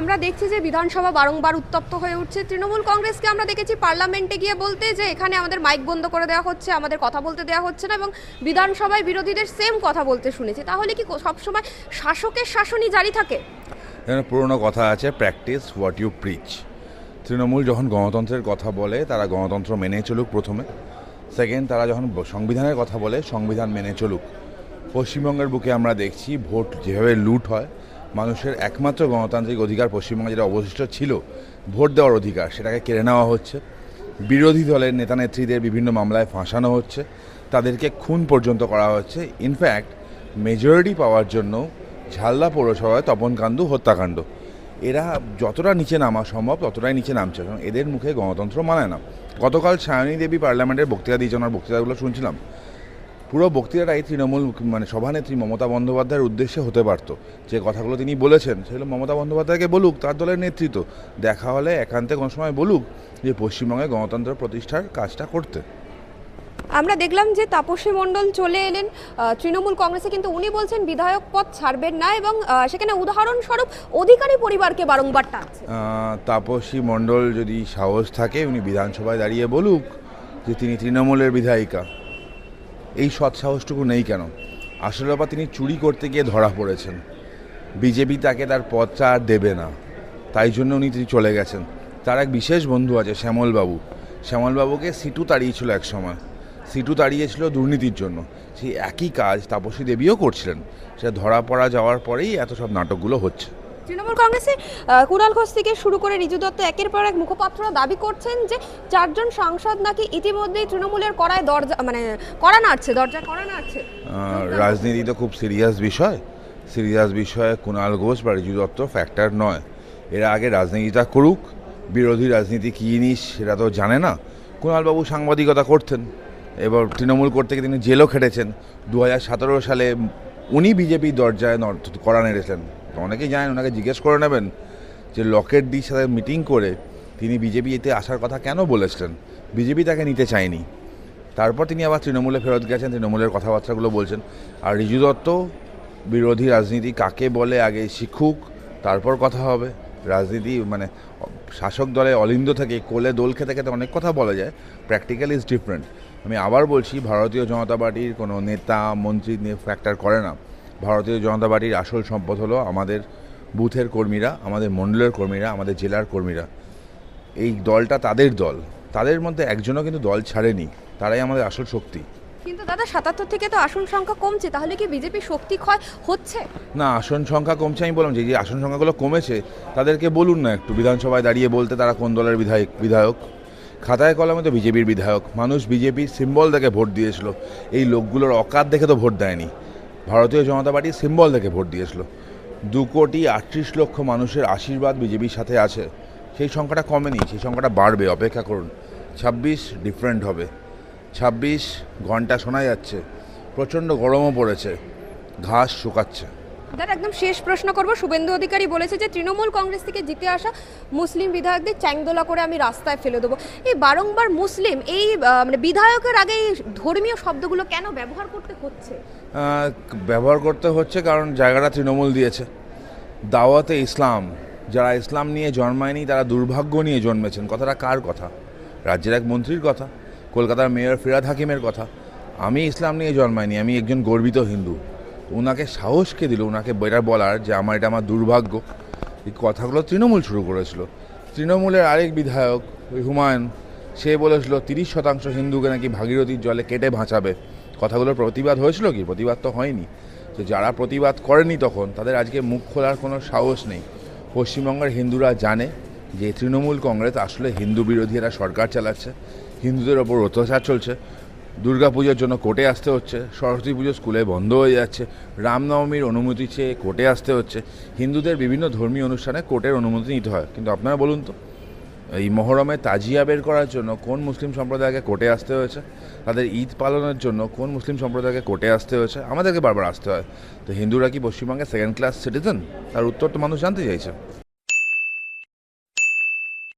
আমরা দেখছি যে বিধানসভা বারংবার উত্তপ্ত হয়ে উঠছে। তৃণমূল কংগ্রেসকে আমরা দেখেছি পার্লামেন্টে গিয়ে বলতে যে এখানে আমাদের মাইক বন্ধ করে দেওয়া হচ্ছে, আমাদের কথা বলতে দেওয়া হচ্ছে না এবং বিধানসভায় বিরোধীদের সেম কথা বলতে শুনেছি। তাহলে কি সবসময় শাসকের শাসনই জারি থাকে? পুরনো কথা আছে practice what you preach Trinamool যখন গণতন্ত্রের কথা বলে, তারা গণতন্ত্র মেনে চলুক প্রথমে। সেকেন্ড তারা যখন সংবিধানের কথা বলে, সংবিধান মেনে চলুক। পশ্চিমবঙ্গের বুকে আমরা দেখছি, ভোট যেভাবে লুট হয় মানুষের একমাত্র গণতান্ত্রিক অধিকার পশ্চিমবঙ্গে যেটা অবশিষ্ট ছিল, ভোট দেওয়ার অধিকার, সেটাকে কেড়ে নেওয়া হচ্ছে। বিরোধী দলের নেতা নেত্রীদের বিভিন্ন মামলায় ফাঁসানো হচ্ছে। তাদেরকে খুন পর্যন্ত করা হচ্ছে। ইনফ্যাক্ট মেজরিটি পাওয়ার জন্য ঝালদা পৌরসভায় তপন কান্দু হত্যাকাণ্ড। এরা যতটা নিচে নামা সম্ভব, ততটাই নিচে নামছে। কারণ এদের মুখে গণতন্ত্র মানায় না। গতকাল সায়নী দেবী পার্লামেন্টের বক্তৃতা দিয়েছেন। ওনার বক্তৃতাগুলো শুনছিলাম। পুরো বক্তৃতাটাই তৃণমূল মানে সভানেত্রী মমতা বন্দ্যোপাধ্যায়ের উদ্দেশ্যে হতে পারত। যে কথাগুলো তিনি বলেছেন সেগুলো মমতা বন্দ্যোপাধ্যায়কে বলুক তার দলের নেতৃত্ব। দেখা হলে একান্তে কোনো সময় বলুক যে পশ্চিমবঙ্গে গণতন্ত্র প্রতিষ্ঠার কাজটা করতে। আমরা দেখলাম যে তাপসী মণ্ডল চলে এলেন। তৃণমূল কংগ্রেসে কিন্তু উনি বলছেন বিধায়ক পদ ছাড়বেন না এবং সেখানে উদাহরণস্বরূপ অধিকারী পরিবারকে বারংবার টানছে তাপসী মণ্ডল যদি সাহস থাকে উনি বিধানসভায় দাঁড়িয়ে বলুক যে তিনি তৃণমূলের বিধায়িকা। এই সৎ সাহসটুকু নেই কেন? আসলে ব্যাপার তিনি চুরি করতে গিয়ে ধরা পড়েছেন। বিজেপি তাকে তার পদটা আর দেবে না। তাই জন্য উনি তিনি চলে গেছেন। তার এক বিশেষ বন্ধু আছে, শ্যামলবাবু। শ্যামলবাবুকে সিটু তাড়িয়েছিল এক সময়। সিটু তাড়িয়েছিল দুর্নীতির জন্য। সেই একই কাজ তাপসী দেবীও করছিলেন। সেটা ধরা পড়া যাওয়ার পরেই এত সব নাটকগুলো হচ্ছে। তৃণমূল কংগ্রেসে কুণাল ঘোষ থেকে শুরু করে রিজু দত্ত একের পর এক মুখপাত্ররা দাবি করছেন যে চারজন সাংসদ নাকি ইতিমধ্যেই তৃণমূলের করায় দরজা মানে কড়া নাড়ছে, দরজা কড়া নাড়ছে। রাজনীতি তো খুব সিরিয়াস বিষয়। সিরিয়াস বিষয়ে কুণাল ঘোষ বা রিজু দত্ত ফ্যাক্টর নয়। এরা আগে রাজনীতিটা করুক, বিরোধী রাজনীতি কী জিনিস সেটা তো জানে না। কুণালবাবু সাংবাদিকতা করতেন। এবার তৃণমূল করতে গিয়ে তিনি জেলও খেটেছেন। দু হাজার সতেরো সালে উনি বিজেপির দরজায় কড়া নেড়েছেন তো অনেকেই জানেন, ওনাকে জিজ্ঞেস করে নেবেন যে লকেট দির সাথে মিটিং করে তিনি বিজেপিতে আসার কথা কেন বলেছিলেন? বিজেপি তাকে নিতে চায়নি। তারপর তিনি আবার তৃণমূলে ফেরত গেছেন, তৃণমূলের কথাবার্তাগুলো বলছেন। আর রিজু দত্ত, বিরোধী রাজনীতি কাকে বলে, আগে শিখুক, তারপর কথা হবে। রাজনীতি মানে শাসক দলে অলিন্দ থেকে, কোলে দোল খেতে খেতে অনেক কথা বলা যায়। প্র্যাকটিক্যাল ইজ ডিফারেন্ট আমি আবার বলছি, ভারতীয় জনতা পার্টির কোনো নেতা, মন্ত্রী নিয়ে ফ্যাক্টর করে না। ভারতীয় জনতা পার্টির আসল সম্পদ হলো আমাদের বুথের কর্মীরা আমাদের মণ্ডলের কর্মীরা আমাদের জেলার কর্মীরা। এই দলটা তাদের দল। তাদের মধ্যে একজনও কিন্তু দল ছাড়েনি। তারাই আমাদের আসল শক্তি। কিন্তু দাদা সাতাত্তর থেকে তো আসন সংখ্যা কমছে। তাহলে কি বিজেপি শক্তি ক্ষয় হচ্ছে? না আসন সংখ্যা কমছে আমি বললাম যে যে আসন সংখ্যাগুলো কমেছে তাদেরকে বলুন না একটু। বিধানসভায় দাঁড়িয়ে বলতে তারা কোন দলের বিধায়ক বিধায়ক? খাতায় কলমে তো বিজেপির বিধায়ক। মানুষ বিজেপির সিম্বল দেখে ভোট দিয়েছিল। এই লোকগুলোর অকাত দেখে তো ভোট দেয়নি। ভারতীয় জনতা পার্টি সিম্বল দেখে ভোট দিয়েছিল। দু কোটি আটত্রিশ লক্ষ মানুষের আশীর্বাদ বিজেপির সাথে আছে। সেই সংখ্যাটা কমেনি, সেই সংখ্যাটা বাড়বে, অপেক্ষা করুন। ছাব্বিশ ডিফারেন্ট হবে। ছাব্বিশ ঘণ্টা শোনা যাচ্ছে। প্রচণ্ড গরমও পড়েছে। ঘাস শুকাচ্ছে। দাদা একদম শেষ প্রশ্ন করব। শুভেন্দু অধিকারী বলেছে যে, তৃণমূল কংগ্রেস থেকে জিতে আসা মুসলিম বিধায়কদের চ্যাংদোলা করে আমি রাস্তায় ফেলে দেবো। এই বারংবার মুসলিম, এই মানে বিধায়কের আগে এই ধর্মীয় শব্দগুলো কেন ব্যবহার করতে হচ্ছে? ব্যবহার করতে হচ্ছে কারণ জায়গাটা তৃণমূল দিয়েছে। দাওয়াতে ইসলাম, যারা ইসলাম নিয়ে জন্মায়নি তারা দুর্ভাগ্য নিয়ে জন্মেছেন। কথাটা কার কথা? রাজ্যের এক মন্ত্রীর কথা, কলকাতার মেয়র ফিরাদ হাকিমের কথা। আমি ইসলাম নিয়ে জন্মাইনি আমি একজন গর্বিত হিন্দু। ওনাকে সাহসকে দিল, ওনাকে এটা বলার যে আমার এটা আমার দুর্ভাগ্য। এই কথাগুলো তৃণমূল শুরু করেছিল। তৃণমূলের আরেক বিধায়ক হুমায়ুন, সে বলেছিল, তিরিশ শতাংশ হিন্দুকে নাকি ভাগীরথীর জলে কেটে ভাঁচাবে কথাগুলোর প্রতিবাদ হয়েছিল কি? প্রতিবাদ তো হয়নি। তো যারা প্রতিবাদ করেনি তখন, তাদের আজকে মুখ খোলার কোনো সাহস নেই। পশ্চিমবঙ্গের হিন্দুরা জানে যে তৃণমূল কংগ্রেস আসলে হিন্দু বিরোধী এরা সরকার চালাচ্ছে, হিন্দুদের ওপর অত্যাচার চলছে। দুর্গাপুজোর জন্য কোর্টে আসতে হচ্ছে, সরস্বতী পুজো স্কুলে বন্ধ হয়ে যাচ্ছে, রামনবমীর অনুমতি চেয়ে কোর্টে আসতে হচ্ছে। হিন্দুদের বিভিন্ন ধর্মীয় অনুষ্ঠানে কোর্টের অনুমতি নিতে হয়। কিন্তু আপনারা বলুন তো, এই মহরমে তাজিয়া বের করার জন্য কোন মুসলিম সম্প্রদায়কে কোর্টে আসতে হয়েছে? তাদের ঈদ পালনের জন্য কোন মুসলিম সম্প্রদায়কে কোর্টে আসতে হয়েছে? আমাদেরকে বারবার আসতে হয়। তো হিন্দুরা কি পশ্চিমবঙ্গের সেকেন্ড ক্লাস সিটিজেন তার উত্তর তো মানুষ জানতে চাইছে।